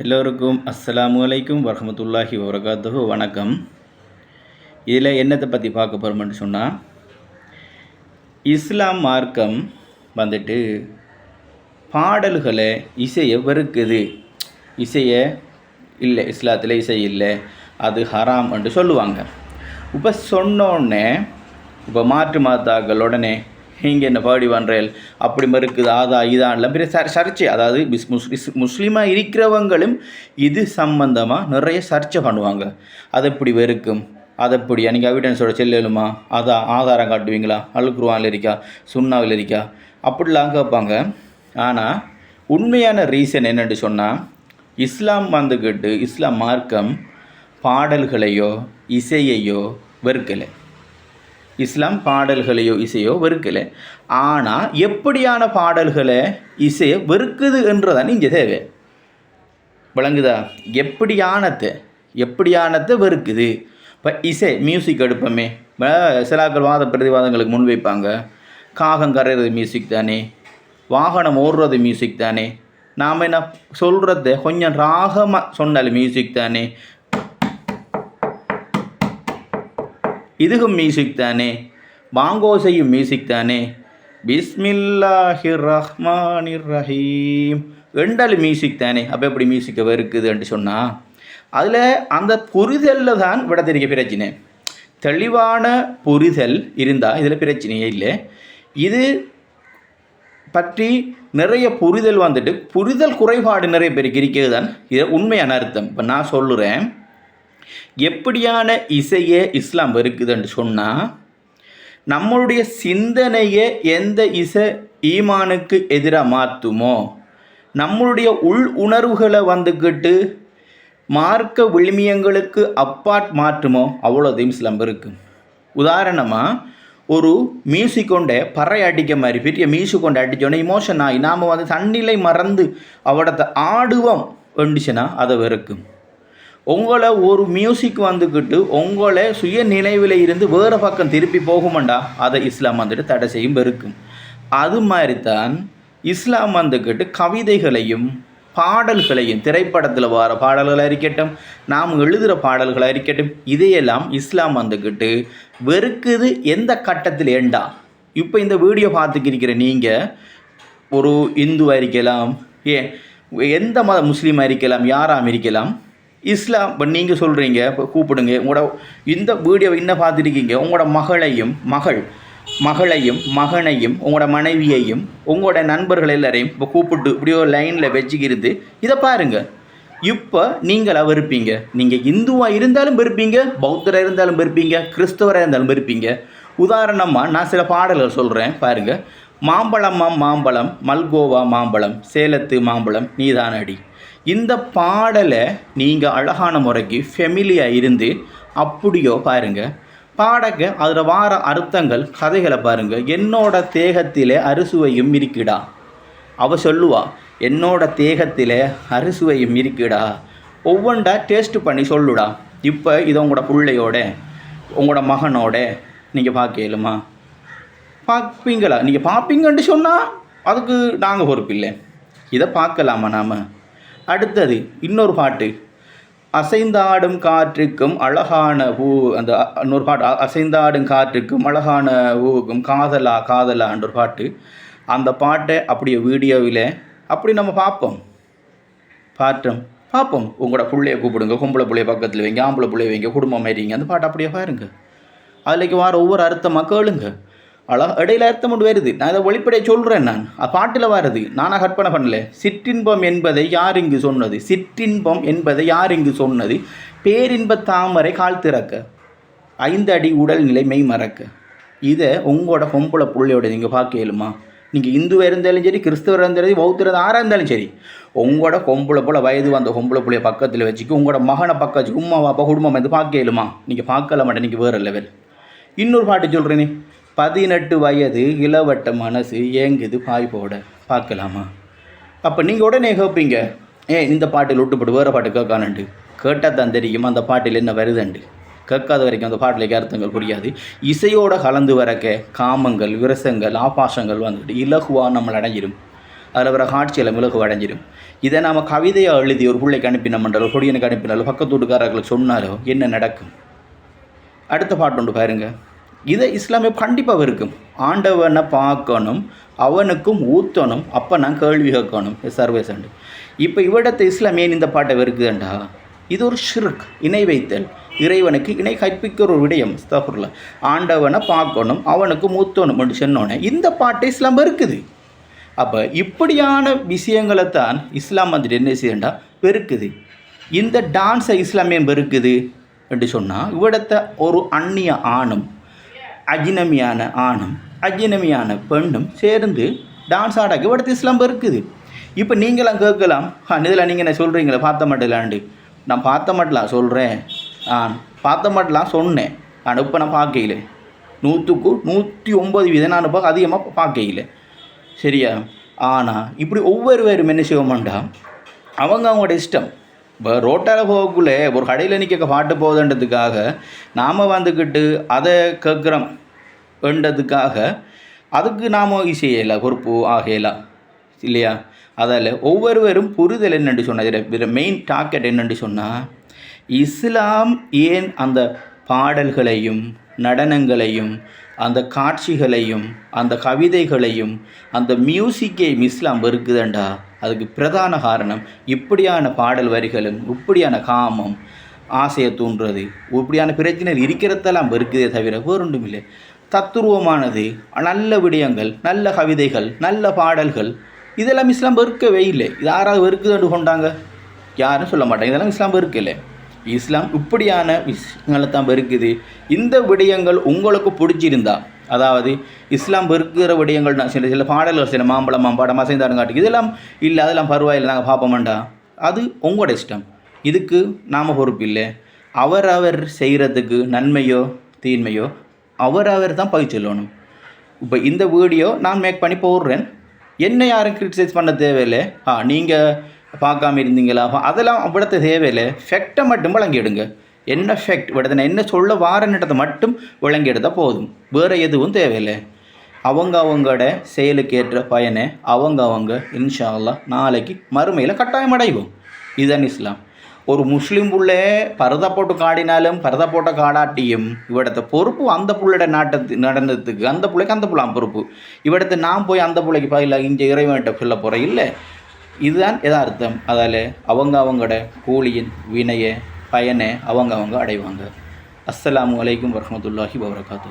எல்லோருக்கும் அஸ்ஸலாமு அலைக்கும் வரமத்துல்லாஹி வரகாத்து வணக்கம். இதில் என்னத்தை பற்றி பார்க்க போகிறோம்னு சொன்னால் இஸ்லாம் மார்க்கம் வந்துட்டு பாடல்களை இசையை வெறுக்குது. இசையை இல்லை இஸ்லாத்தில் இசை இல்லை அது ஹராம் என்று சொல்லுவாங்க. இப்போ சொன்னோடனே இப்போ மாற்று மாத்தாக்கள் உடனே இங்கே என்ன பாடி பண்ணுறேன் அப்படி மறுக்குது அதா இதான்லாம் பெரிய சர் சர்ச்சை. அதாவது பிஸ் முஸ்லீமாக இருக்கிறவங்களும் இது சம்பந்தமாக நிறைய சர்ச்சை பண்ணுவாங்க. அது எப்படி வெறுக்கும்? அதை எப்படி? அன்றைக்கி அவிடன்ஸோட செல்லலுமா அதான் ஆதாரம் காட்டுவீங்களா? அழுக்குருவானில் இருக்கா? சுண்ணாவில் இருக்கா? அப்படிலாம் கேட்பாங்க. ஆனால் உண்மையான ரீசன் என்னென்னு சொன்னால் இஸ்லாம் வந்துக்கிட்டு இஸ்லாம் மார்க்கம் பாடல்களையோ இசையையோ வெறுக்கலை. இஸ்லாம் பாடல்களையோ இசையோ வெறுக்கலை. ஆனால் எப்படியான பாடல்களை இசையை வெறுக்குது என்றதான் இங்கே தேவை. விளங்குதா? எப்படியானத்தை எப்படியானத்தை வெறுக்குது? இப்போ இசை மியூசிக் எடுப்போமே. சிலாக்கள் வாத பிரதிவாதங்களுக்கு முன்வைப்பாங்க காகம் கரையிறது மியூசிக் தானே. வாகனம் ஓடுறது மியூசிக் தானே. நாம் என்ன சொல்கிறத கொஞ்சம் ராகமாக சொன்னாலும் மியூசிக் தானே. இதுகும் மியூசிக் தானே பாங்கோசையும் மியூசிக் தானே பிஸ்மில்லாஹிர் ரஹ்மானிர் ரஹீம் ரெண்டாலும் மியூசிக் தானே அப்போ எப்படி மியூசிக்கை இருக்குதுன்ட்டு சொன்னால் அதில் அந்த புரிதலில் தான் விட தெரிக்க பிரச்சனை. தெளிவான புரிதல் இருந்தால் இதில் பிரச்சனையே இல்லை. இது பற்றி நிறைய புரிதல் வந்துட்டு புரிதல் குறைபாடு நிறைய பேருக்கு இருக்கிறது தான். இது உண்மையான அர்த்தம். இப்போ நான் சொல்லுறேன் எப்படியான இசையை இஸ்லாம் வெறுக்குதுன்னு சொன்னால் நம்மளுடைய சிந்தனையை எந்த இசை ஈமானுக்கு எதிராக மாற்றுமோ நம்மளுடைய உள் உணர்வுகளை வந்துக்கிட்டு மார்க்க விழுமியங்களுக்கு அப்பாட் மாற்றுமோ அவ்வளோதையும் இஸ்லாம் வெறுக்கும் உதாரணமாக ஒரு மியூசிக் கொண்டே பறை அடிக்க மாதிரி பெரிய மியூசிக் கொண்டு அடித்தோடனே இமோஷன் ஆகி நாம் வந்து தண்ணிலை மறந்து அவடத்தை ஆடுவோம் வந்துச்சுன்னா அதை வெறுக்கும். உங்களை ஒரு மியூசிக் வந்துக்கிட்டு உங்களை சுய நினைவில் இருந்து வேறு பக்கம் திருப்பி போகுமண்டா? அதை இஸ்லாம் வந்துட்டு தடை செய்யும் வெறுக்கும். அது மாதிரி தான் இஸ்லாம் வந்துக்கிட்டு கவிதைகளையும் பாடல்களையும் திரைப்படத்தில் வர பாடல்களாக இருக்கட்டும் நாம் எழுதுகிற பாடல்களாக இருக்கட்டும் இதையெல்லாம் இஸ்லாம் வந்துக்கிட்டு வெறுக்குது எந்த கட்டத்தில் ஏண்டா? இப்போ இந்த வீடியோ பார்த்துக்கிருக்கிற நீங்கள் ஒரு இந்துவாக இருக்கலாம் ஏன் எந்த மத முஸ்லீமாக இருக்கலாம் யாராம் இருக்கலாம் இஸ்லாம் இப்போ நீங்கள் சொல்கிறீங்க இப்போ கூப்பிடுங்க உங்களோட இந்த வீடியோவை இன்னும் பார்த்துருக்கீங்க உங்களோட மகளையும் மகள் மகளையும் மகனையும் உங்களோட மனைவியையும் உங்களோட நண்பர்கள் எல்லாரையும் இப்போ கூப்பிட்டு இப்படியோ லைனில் வச்சுக்கிருந்து இதை பாருங்கள் இப்போ நீங்களாக வெறுப்பீங்க. நீங்கள் இந்துவாக இருந்தாலும் வெறுப்பீங்க பௌத்தராக இருந்தாலும் வெறுப்பீங்க கிறிஸ்தவராக இருந்தாலும் வெறுப்பீங்க. உதாரணமாக நான் சில பாடல்கள் சொல்கிறேன் பாருங்கள் மாம்பழம்மா மாம்பழம் மல்கோவா மாம்பழம் சேலத்து மாம்பழம் நீதான் அடி இந்த பாடலை நீங்கள் அழகான முறைக்கு ஃபெமிலியாக இருந்து அப்படியோ பாருங்கள் பாடக அதில் வார அர்த்தங்கள் கதைகளை பாருங்கள் என்னோட தேகத்திலே அறுசுவையும் இருக்குடா. அவ சொல்லுவா என்னோட தேகத்திலே அறுசுவையும் இருக்குடா. ஒவ்வொன்றா டேஸ்ட் பண்ணி சொல்லுடா. இப்போ இது உங்களோட பிள்ளையோட உங்களோட மகனோட நீங்கள் பார்க்கலுமா பார்ப்பீங்களா நீங்கள் பார்ப்பீங்கன்ட்டு சொன்னால் அதுக்கு நாங்கள் பொறுப்பு இல்லை இதை பார்க்கலாமா நாம்? அடுத்தது இன்னொரு பாட்டு. அசைந்தாடும் காற்றுக்கும் அழகான பூ அந்த இன்னொரு பாட்டு. அ- அசைந்தாடும் காற்றுக்கும் அழகான பூவுக்கும் காதலா காதலான்ற ஒரு பாட்டு. அந்த பாட்டை அப்படியே வீடியோவில் அப்படி நம்ம பார்ப்போம். பாட்டம். பார்ப்போம். உங்களோட பிள்ளைய கூப்பிடுங்க. கும்பளை பிள்ளைய பக்கத்தில் வைங்க ஆம்பளை பிள்ளைய வைங்க குடும்பம் மாரிங்க அந்த பாட்டு அப்படியே பாருங்க. அதுலேக்கு வார ஒவ்வொரு அர்த்தமாக கேளுங்க. அழகாக இடையில அர்த்தம் ஒன்று வருது. நான் இதை வெளிப்படையை சொல்கிறேன் நான். பாட்டில் வருது. நானாக கற்பனை பண்ணல. சிற்றின்பம் என்பதை யார் இங்கு சொன்னது? சிற்றின்பம் என்பதை யார் இங்கு சொன்னது? பேரின்ப தாமரை கால் திறக்க. ஐந்து அடி உடல் நிலைமை மெய் மறக்க. இதை உங்களோட பொம்பளை பிள்ளையோட நீங்கள் பார்க்கலுமா நீங்கள் இந்துவாக இருந்தாலும் சரி கிறிஸ்தவராக இருந்தாலும் சரி பௌத்தர் ஆறாக இருந்தாலும் சரி. உங்களோட பொம்பளை போல் வயது வந்த பொம்பளை பிள்ளைய பக்கத்தில் வச்சுக்கி உங்களோட மகனை பக்கம் வச்சு உம்மா அப்பா குடும்பம் வந்து பார்க்கலுமா நீங்கள் பார்க்கல மாட்டேன் நீங்கள் வேறு லெவல் இன்னொரு பாட்டு சொல்கிறேனே பதினெட்டு வயது இளவட்ட மனசு ஏங்குது பாய் போட பார்க்கலாமா? அப்போ நீங்கள் உடனே கேட்பீங்க ஏன் இந்த பாட்டில் விட்டுப்பட்டு வேறு பாட்டு கேட்கானண்டு. கேட்டால் தான் தெரியும் அந்த பாட்டில் என்ன வருதுண்டு. கேட்காத வரைக்கும் அந்த பாட்டில் அர்த்தங்கள் புரியாது. இசையோட கலந்து வரக்க காமங்கள் விரசங்கள் ஆபாசங்கள் வந்துட்டு இலகுவாக நம்மளை அடைஞ்சிடும் அதில் வர காட்சியில் மிளகு அடைஞ்சிடும் இதை நாம் கவிதையை எழுதி ஒரு பிள்ளைக்கு அனுப்பினோம்ன்றாலோ கொடியனுக்கு அனுப்பினாலோ பக்கத்து வீட்டுக்காரர்களுக்கு சொன்னாலோ என்ன நடக்கும்? அடுத்த பாட்டு உண்டு பாருங்கள் இதை இஸ்லாமிய கண்டிப்பாக இருக்கும். ஆண்டவனை பார்க்கணும் அவனுக்கும் ஊத்தணும் அப்போ நான் கேள்வி கேட்கணும். சர்வேசண்டு இப்போ இவ்விடத்தை இஸ்லாம் ஏன் இந்த பாட்டை வெறுக்குதுண்டா? இது ஒரு ஷிர்க் இணை வைத்தல். இறைவனுக்கு இணை கற்பிக்கிற ஒரு விடயம் ஸ்தஃபுர்ல ஆண்டவனை பார்க்கணும் அவனுக்கு மூத்தணும் என்று சொன்னோன்னே இந்த பாட்டை இஸ்லாம் வெறுக்குது. அப்போ இப்படியான விஷயங்களை தான் இஸ்லாம் வந்துட்டு என்ன செய்யண்டா? வெறுக்குது. இந்த டான்ஸை இஸ்லாமியம் வெறுக்குது? என்று சொன்னால் இவ்விடத்தை ஒரு அந்நிய ஆணும் அஜினமியான ஆணும் அஜினமியான பெண்ணும் சேர்ந்து டான்ஸ் ஆடக்கு இவ்விடத்து இஸ்லாம் இருக்குது இப்போ நீங்களாம் கேட்கலாம் ஆ இதில் நீங்கள் என்ன சொல்கிறீங்களே பார்த்த மாட்டேலாண்டு நான் பார்த்த மாட்டலாம் சொல்கிறேன் ஆ பார்த்த மாட்டலாம் சொன்னேன். ஆனால் இப்போ நான் பார்க்கையில நூற்றுக்கு நூற்றி ஒம்பது வித நான் இப்போ அதிகமாக பார்க்கையில சரியா? ஆனால் இப்படி ஒவ்வொருவரும் என்ன செய்வோம்டா? அவங்க அவங்களோட இஷ்டம். இப்போ ரோட்டால் போகக்குள்ளே ஒரு கடையில் நிற்க பாட்டு போகுதுன்றதுக்காக நாம் வந்துக்கிட்டு அதை கேட்குறோம் என்றதுக்காக அதுக்கு நாம் இசையலை பொறுப்பு ஆகலாம் இல்லையா? அதில் ஒவ்வொருவரும் புரிதல் என்னென்று சொன்னால் இதில் மெயின் டார்கெட் என்னென்று சொன்னால் இஸ்லாம் ஏன் அந்த பாடல்களையும் நடனங்களையும் அந்த காட்சிகளையும் அந்த கவிதைகளையும் அந்த மியூசிக்கையும் இஸ்லாம் வெறுக்குதண்டா? அதுக்கு பிரதான காரணம் இப்படியான பாடல் வரிகளும் இப்படியான காமம் ஆசையை தூண்டுறது. இப்படியான பிரச்சனைகள் இருக்கிறதெல்லாம் வெறுக்குதே தவிர வேறொன்றும் இல்லை தத்துருவமானது நல்ல விடயங்கள் நல்ல கவிதைகள் நல்ல பாடல்கள் இதெல்லாம் இஸ்லாம் வெறுக்கவே இல்லை. இது யாராவது வெறுக்குதுன்னு கொண்டாங்க? யாரும் சொல்ல மாட்டாங்க. இதெல்லாம் இஸ்லாம் வெறுக்கலை. இஸ்லாம் இப்படியான விஷயங்களை தான் வெறுக்குது. இந்த விடயங்கள் உங்களுக்கு பிடிச்சிருந்தா அதாவது இஸ்லாம் வெறுக்கிற விடயங்கள் நான் சில சில பாடல்கள் சில மாம்பழம் மாம்பாடம் அசைந்தாடும் காட்டுக்கு இதெல்லாம் இல்லை அதெல்லாம் பரவாயில்லை நாங்கள் பார்ப்போமாண்டா அது உங்களோட இஷ்டம். இதுக்கு நாம் பொறுப்பு இல்லை. அவர் அவர் செய்கிறதுக்கு நன்மையோ தீன்மையோ அவர் அவர் தான் பகிர் சொல்லணும். இப்போ இந்த வீடியோ நான் மேக் பண்ணி போடுறேன். என்ன யாரும் கிரிட்டிசைஸ் பண்ண தேவையில்லை. ஆ நீங்கள் பார்க்காம இருந்தீங்களா? அதெல்லாம் அவ்விடத்தை தேவையில்லை. ஃபெக்டை மட்டும் வழங்கிடுங்க என்ன ஃபெக்ட் இவிடத்தை என்ன சொல்ல வாரன்றதை மட்டும் விளங்கி எடுத்தால் போதும். வேறு எதுவும் தேவையில்லை. அவங்க அவங்களோட செயலுக்கு ஏற்ற பயனை அவங்க அவங்க இன்ஷா அல்லாஹ் நாளைக்கு மறுமையில் கட்டாயம் அடைவோம். இதுதான் இஸ்லாம். ஒரு முஸ்லீம் புள்ளே பரதா போட்டு காடினாலும் பரதா போட்ட காடாட்டியும் இவடத்த பொறுப்பு அந்த புள்ளோட நாட்டத்து நடந்ததுக்கு அந்த பிள்ளைக்கு அந்த புள்ளாம் பொறுப்பு. இவிடத்தை நான் போய் அந்த பிள்ளைக்கு பதிலாக இங்கே இறைவன்கிட்ட சொல்ல போகிறேன் இல்லை. இதுதான் யதார்த்தம். அதால் அவங்க அவங்களோட கூலியின் வினையை பயனை அவங்க அவங்க அடைவாங்க. அஸ்ஸலாமு அலைக்கும் வரமத்துல்லாஹி வபரகாத்து